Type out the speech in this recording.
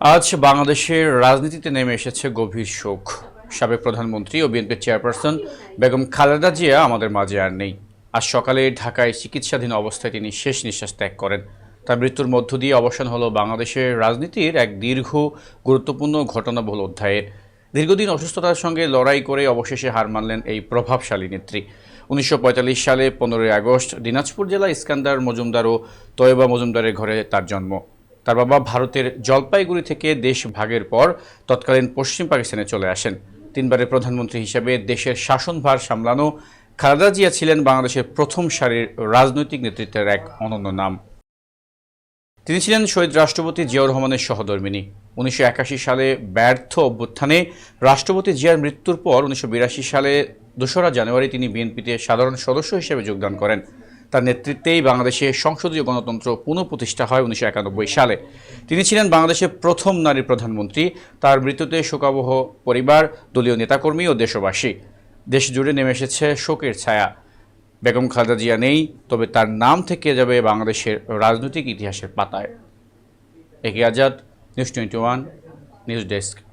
আজ বাংলাদেশের রাজনীতিতে নেমে এসেছে গভীর শোক। সাবেক প্রধানমন্ত্রী ও বিএনপির চেয়ারপারসন বেগম খালেদা জিয়া আমাদের মাঝে আর নেই। আজ সকালে ঢাকায় চিকিৎসাধীন অবস্থায় তিনি শেষ নিঃশ্বাস ত্যাগ করেন। তার মৃত্যুর মধ্য দিয়ে অবসান হলো বাংলাদেশের রাজনীতির এক দীর্ঘ, গুরুত্বপূর্ণ ঘটনাবহুল অধ্যায়ের দীর্ঘদিন অসুস্থতার সঙ্গে লড়াই করে অবশেষে হার মানলেন এই প্রভাবশালী নেত্রী। উনিশশো পঁয়তাল্লিশ সালে পনেরোই আগস্ট দিনাজপুর জেলা ইস্কান্দার মজুমদার ও তয়েবা মজুমদারের ঘরে তার জন্ম। তার বাবা ভারতের জলপাইগুড়ি থেকে দেশ ভাগের পর তৎকালীন পশ্চিম পাকিস্তানে চলে আসেন। তিনবারের প্রধানমন্ত্রী হিসেবে দেশের শাসনভার সামলানো খালেদা জিয়া ছিলেন বাংলাদেশের প্রথম সারির রাজনৈতিক নেতৃত্বের এক অনন্য নাম। তিনি ছিলেন শহীদ রাষ্ট্রপতি জিয়াউর রহমানের সহধর্মিনী। উনিশশো একাশি সালে ব্যর্থ অভ্যুত্থানে রাষ্ট্রপতি জিয়ার মৃত্যুর পর উনিশশো বিরাশি সালে দোসরা জানুয়ারি তিনি বিএনপিতে সাধারণ সদস্য হিসেবে যোগদান করেন। তার নেতৃত্বেই বাংলাদেশে সংসদীয় গণতন্ত্র পুনঃপ্রতিষ্ঠা হয় উনিশশো একানব্বই সালে। তিনি ছিলেন বাংলাদেশের প্রথম নারী প্রধানমন্ত্রী। তার মৃত্যুতে শোকাবহ পরিবার, দলীয় নেতাকর্মী ও দেশবাসী। দেশ জুড়ে নেমে এসেছে শোকের ছায়া। বেগম খালেদা জিয়া নেই, তবে তার নাম থেকে যাবে বাংলাদেশের রাজনৈতিক ইতিহাসের পাতায়। A K Azad, news twenty one, news desk.